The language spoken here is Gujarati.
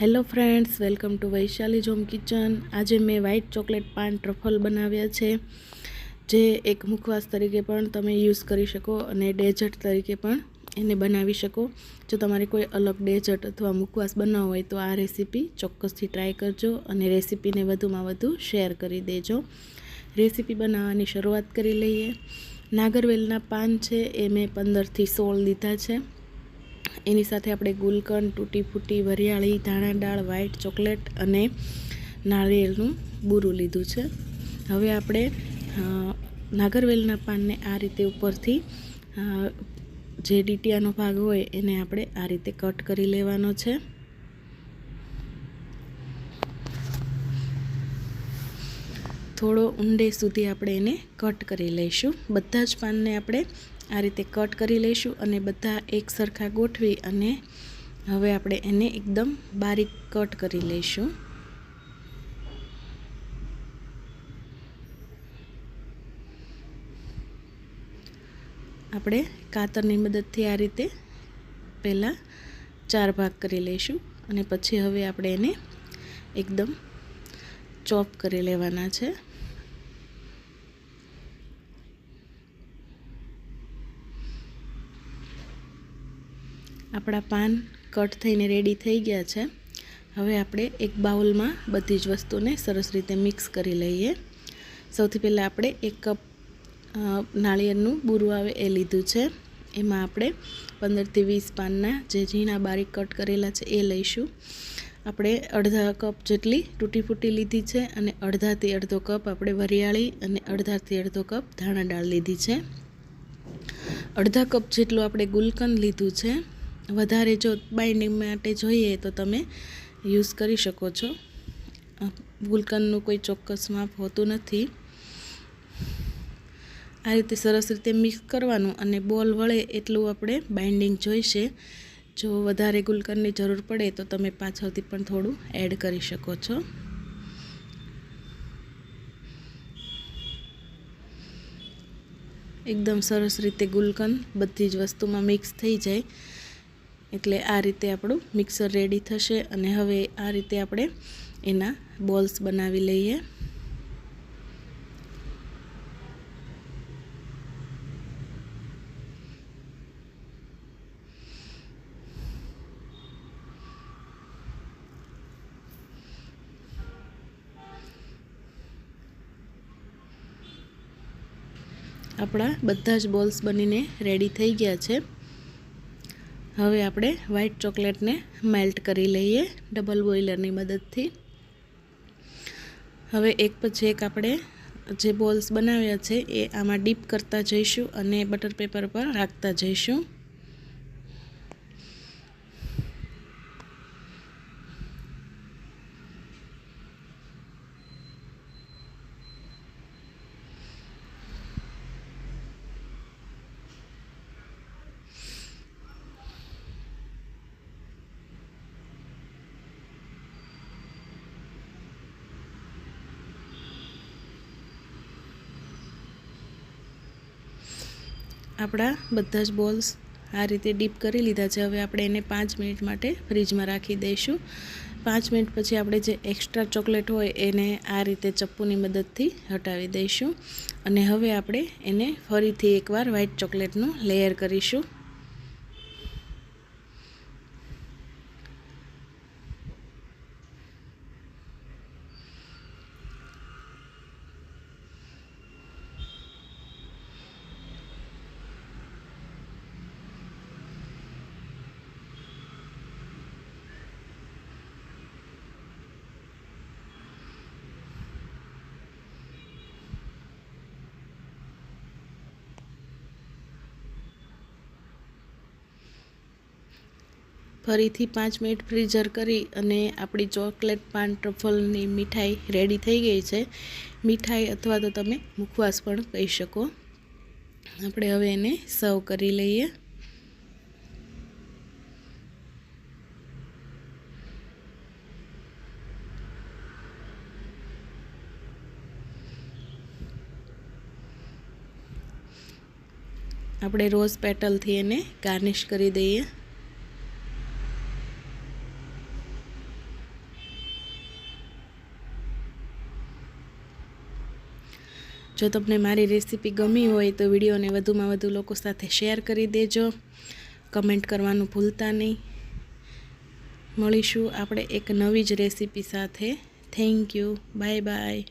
Hello friends, welcome to Vaishali Jom kitchen. આજે મેં વ્હાઇટ ચોકલેટ પાન ટ્રફલ બનાવ્યા છે, જે એક મુખવાસ તરીકે પણ તમે યુઝ કરી શકો અને ડેઝર્ટ તરીકે પણ એને બનાવી શકો. જો તમારે કોઈ અલગ ડેઝર્ટ અથવા મુખવાસ બનાવવો હોય તો આ રેસીપી ચોક્કસથી ટ્રાય કરજો અને રેસીપીને વધુમાં વધુ શેર કરી દેજો. રેસીપી બનાવવાની શરૂઆત કરી લઈએ. નાગરવેલના પાન છે, એ મેં પંદરથી સોળ લીધા છે. એની સાથે આપણે ગુલકંદ તૂટી ફૂટી વરિયાળી, ધાણા દાળ, વ્હાઈટ ચોકલેટ અને નાળિયેરનું બૂરું લીધું છે. હવે આપણે નાગરવેલના પાનને આ રીતે ઉપરથી જે ડીટીયાનો ભાગ હોય એને આપણે આ રીતે કટ કરી લેવાનો છે. થોડો ઊંડે સુધી આપણે એને કટ કરી લઈશું. બધા જ પાનને આપણે આ રીતે કટ કરી લઈશું અને બધા એક સરખા ગોઠવી અને હવે આપણે એને એકદમ બારીક કટ કરી લઈશું. આપણે કાતરની મદદથી આ રીતે પહેલાં ચાર ભાગ કરી લઈશું અને પછી હવે આપણે એને એકદમ ચોપ કરી લેવાના છે. આપણા પાન કટ થઈને રેડી થઈ ગયા છે. હવે આપણે એક બાઉલમાં બધી જ વસ્તુને સરસ રીતે મિક્સ કરી લઈએ. સૌથી પહેલાં આપણે એક કપ નાળિયેરનું બૂરું આવે એ લીધું છે. એમાં આપણે પંદરથી વીસ પાનના જે ઝીણા બારીક કટ કરેલા છે એ લઈશું. આપણે અડધા કપ જેટલી તૂટી ફૂટી લીધી છે અને અડધાથી અડધો કપ આપણે વરિયાળી અને અડધાથી અડધો કપ ધાણા દાળ લીધી છે. અડધા કપ જેટલું આપણે ગુલકંદ લીધું છે. વધારે જો બાઇન્ડિંગ માટે જોઈએ તો તમે યુઝ કરી શકો છો. ગુલકંદનું કોઈ ચોક્કસ માપ હોતું નથી. આ રીતે સરસ રીતે મિક્સ કરવાનું અને બોલ વળે એટલું આપણે બાઇન્ડિંગ જોઈશે. જો વધારે ગુલકંદની જરૂર પડે તો તમે પાછળથી પણ થોડું એડ કરી શકો છો. એકદમ સરસ રીતે ગુલકંદ બધી જ વસ્તુમાં મિક્સ થઈ જાય. એટલે આ રીતે આપણું મિક્સર રેડી થશે અને હવે આ રીતે આપણે એના બોલ્સ બનાવી લઈએ. આપણા બધા જ બોલ્સ બનીને રેડી થઈ ગયા છે. હવે આપણે વ્હાઈટ ચોકલેટને મેલ્ટ કરી લઈએ ડબલ બોઇલરની મદદથી. હવે એક પછી એક આપણે જે બોલ્સ બનાવ્યા છે એ આમાં ડીપ કરતા જઈશું અને બટર પેપર પર રાખતા જઈશું. આપણા બધા જ બોલ્સ આ રીતે ડીપ કરી લીધા છે. હવે આપણે એને પાંચ મિનિટ માટે ફ્રીજમાં રાખી દઈશું. પાંચ મિનિટ પછી આપણે જે એક્સ્ટ્રા ચોકલેટ હોય એને આ રીતે ચપ્પુની મદદથી હટાવી દઈશું. અને હવે આપણે એને ફરીથી એકવાર વ્હાઇટ ચોકલેટનું લેયર કરીશું. ફરીથી પાંચ મિનિટ ફ્રીઝર કરી અને આપણી ચોકલેટ પાન ટ્રફલની મીઠાઈ રેડી થઈ ગઈ છે. મીઠાઈ અથવા તો તમે મુખવાસ પણ કહી શકો. આપણે હવે એને સર્વ કરી લઈએ. આપણે રોઝ પેટલથી એને ગાર્નિશ કરી દઈએ. જો તમને મારી રેસીપી ગમી હોય તો વિડીયોને વધુમાં વધુ લોકો સાથે શેર કરી દેજો. કમેન્ટ કરવાનું ભૂલતા નહીં. મળીશું આપણે એક નવી જ રેસીપી સાથે. Thank you. Bye bye.